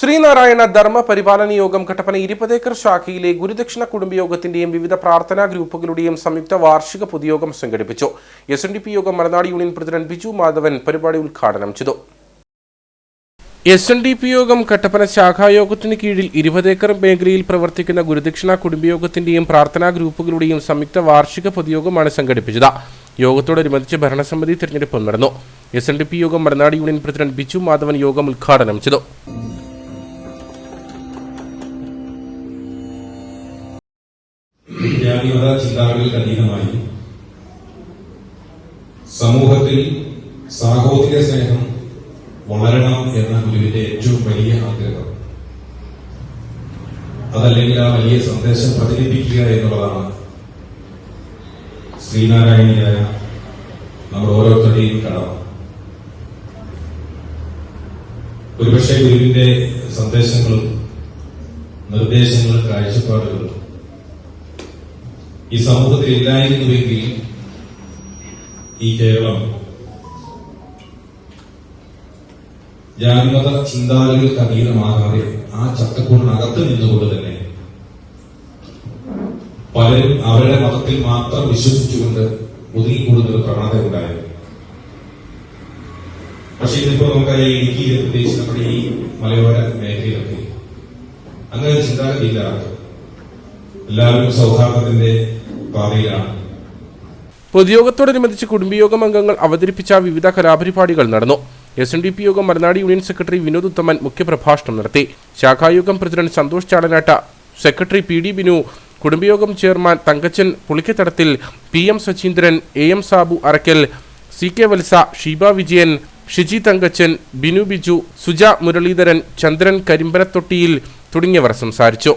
ശ്രീനാരായണ ധർമ്മ പരിപാലന യോഗം കട്ടപ്പന ഇരുപതേക്കർ ശാഖയിലെ ഗുരുദക്ഷിണ കുടുംബയോഗത്തിന്റെയും വിവിധ പ്രാർത്ഥനാ ഗ്രൂപ്പുകളുടെയും സംയുക്ത വാർഷിക പൊതുയോഗം സംഘടിപ്പിച്ചു. എസ് എൻ ഡി പി യോഗം മലനാട് യൂണിയൻ പ്രസിഡന്റ് ബിജു മാധവൻ പരിപാടി ഉദ്ഘാടനം ചെയ്തു. എസ് എൻ ഡി പി യോഗം കട്ടപ്പന ശാഖായോഗത്തിന് കീഴിൽ ഇരുപതേക്കർ മേഖലയിൽ പ്രവർത്തിക്കുന്ന ഗുരുദക്ഷിണ കുടുംബയോഗത്തിന്റെയും പ്രാർത്ഥനാ ഗ്രൂപ്പുകളുടെയും സംയുക്ത വാർഷിക പൊതുയോഗമാണ് സംഘടിപ്പിച്ചത്. യോഗത്തോടനുബന്ധിച്ച് ഭരണസമിതി തിരഞ്ഞെടുപ്പ് നടന്നു. എസ് എൻ ഡി പി യോഗം മലനാട് യൂണിയൻ പ്രസിഡന്റ് ബിജു മാധവൻ യോഗം ഉദ്ഘാടനം ചെയ്തു. ജാതിമത ചിന്താഗതികൾക്ക് അതീതമായി സമൂഹത്തിൽ സാഹോദര്യ സ്നേഹം വളരണം എന്ന ഗുരുവിന്റെ ഏറ്റവും വലിയ ആഗ്രഹം. അതല്ലെങ്കിൽ ആ വലിയ സന്ദേശം പ്രചരിപ്പിക്കുക എന്നുള്ളതാണ് ശ്രീനാരായണീയായ നമ്മൾ ഓരോരുത്തരുടെയും കടമ. ഒരുപക്ഷെ ഗുരുവിന്റെ സന്ദേശങ്ങളും നിർദ്ദേശങ്ങളും കാഴ്ചപ്പാടുകളും ഈ സമൂഹത്തിൽ ഇല്ലായിരുന്നുവെങ്കിൽ ഈ കേരളം ജാതിമത ചിന്താഗതികൾക്ക് അതീതമാകാതെ ആ ചട്ടക്കൂടിനകത്ത് നിന്നുകൊണ്ട് തന്നെ പലരും അവരുടെ മതത്തിൽ മാത്രം വിശ്വസിച്ചുകൊണ്ട് ഒതുങ്ങിക്കൂടുന്ന ഒരു പ്രവണത ഉണ്ടായിരുന്നു പക്ഷെ ഇതിപ്പോ നമുക്കറിയാം ഇടുക്കി പ്രത്യേകിച്ച് നമ്മുടെ ഈ മലയോര മേഖലയിലൊക്കെ അങ്ങനെ ചിന്താഗതി ഇല്ല ആർക്കും. എല്ലാവരും സൗഹാർദ്ദത്തിന്റെ പാതയിലാണ്. പൊതുയോഗത്തോടനുബന്ധിച്ച് കുടുംബയോഗം അംഗങ്ങൾ അവതരിപ്പിച്ച വിവിധ കലാപരിപാടികൾ നടന്നു. എസ് എൻ ഡി പി യോഗം മലനാട് യൂണിയൻ സെക്രട്ടറി വിനോദ് ഉത്തമൻ മുഖ്യപ്രഭാഷണം നടത്തി. ശാഖായോഗം president Santhosh Chadanatta secretary P D Binu കുടുംബയോഗം chairman Thankachan Pulikkathadathil P M Sachindran A M Sabu Arackal C K Valsa Sheeba Vijayan Shiji Thankachan Binu Biju Suja Muralidharan Chandran Karimpanathottiyil തുടങ്ങിയവർ സംസാരിച്ചു.